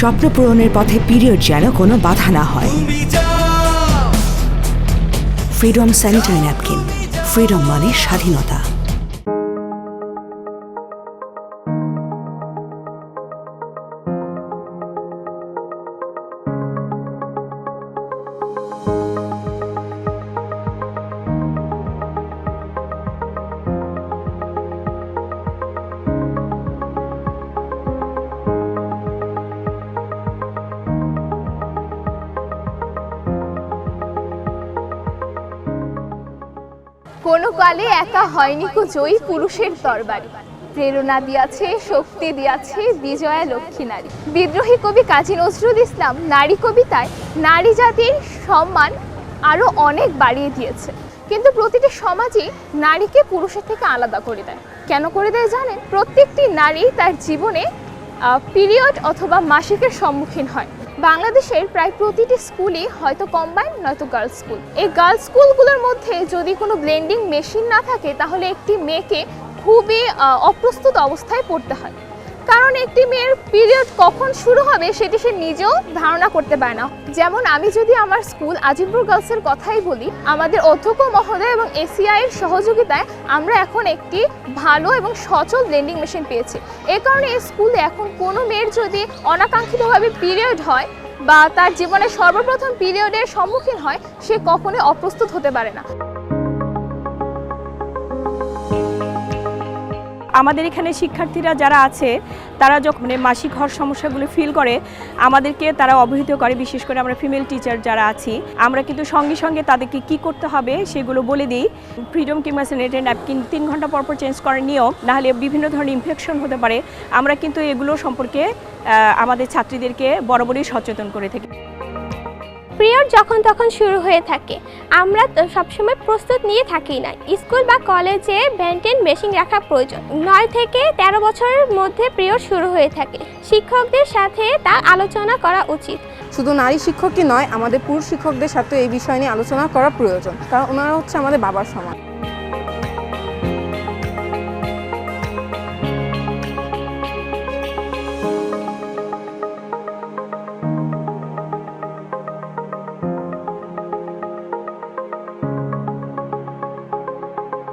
স্বপ্ন পূরণের পথে পিরিয়ড যেন কোনো বাধা না হয়। ফ্রিডম স্যানিটারি ন্যাপকিন ফ্রিডম মানে স্বাধীনতা। কোনো কালে একা হয়নি জয়ী পুরুষের তরবারি। প্রেরণা দিয়াছে, শক্তি দিয়াছে বিজয়া লক্ষ্মী নারী। বিদ্রোহী কবি কাজী নজরুল ইসলাম নারী কবিতায় নারী জাতির সম্মান আরও অনেক বাড়িয়ে দিয়েছে। কিন্তু প্রতিটি সমাজই নারীকে পুরুষের থেকে আলাদা করে দেয়। কেন করে দেয় জানেন? প্রত্যেকটি নারী তার জীবনে পিরিয়ড অথবা মাসিকের সম্মুখীন হয়। বাংলাদেশের প্রায় প্রতিটি স্কুলই হয়তো কম্বাইন নয়তো গার্লস স্কুল এই গার্লস স্কুলগুলোর মধ্যে যদি কোনো ব্লেন্ডিং মেশিন না থাকে, তাহলে একটি মেয়েকে খুবই অপ্রস্তুত অবস্থায় পড়তে হয়। কারণ একটি মেয়ের পিরিয়ড কখন শুরু হবে সেটি সে নিজেও ধারণা করতে পারে না। যেমন আমি যদি আমার স্কুল আজিমপুর গার্লসের কথাই বলি, আমাদের অধ্যক্ষ মহোদয় এবং এসিআই এর সহযোগিতায় আমরা এখন একটি ভালো এবং সচল ব্লেন্ডিং মেশিন পেয়েছি। এ কারণে এই স্কুলে এখন কোনো মেয়ের যদি অনাকাঙ্ক্ষিতভাবে পিরিয়ড হয় বা তার জীবনে সর্বপ্রথম পিরিয়ডের সম্মুখীন হয়, সে কখনোই অপ্রস্তুত হতে পারে না। আমাদের এখানে শিক্ষার্থীরা যারা আছে, তারা যখন মানে মাসিক হওয়ার সমস্যাগুলো ফিল করে, আমাদেরকে তারা অবহিত করে। বিশেষ করে আমরা ফিমেল টিচার যারা আছি, আমরা কিন্তু সঙ্গে সঙ্গে তাদেরকে কি করতে হবে সেগুলো বলে দিই। ফ্রিডম কিংবা স্যানিটারি ন্যাপকিন তিন ঘণ্টা পর পর চেঞ্জ করার নিয়ম নাহলে বিভিন্ন ধরনের ইনফেকশন হতে পারে। আমরা কিন্তু এগুলো সম্পর্কে আমাদের ছাত্রীদেরকে বরাবরই সচেতন করে থাকি। পিরিয়ড যখন তখন শুরু হয়ে থাকে। আমরা সবসময় প্রস্তুত নিয়ে থাকি না। স্কুল বা কলেজে ব্যান্টেন মেশিন রাখা প্রয়োজন। নয় থেকে তেরো বছরের মধ্যে পিরিয়ড শুরু হয়ে থাকে। শিক্ষকদের সাথে তা আলোচনা করা উচিত। শুধু নারী শিক্ষকই নয়, আমাদের পুরুষ শিক্ষকদের সাথে এই বিষয় নিয়ে আলোচনা করা প্রয়োজন। কারণ ওনারা হচ্ছে আমাদের বাবার সমান।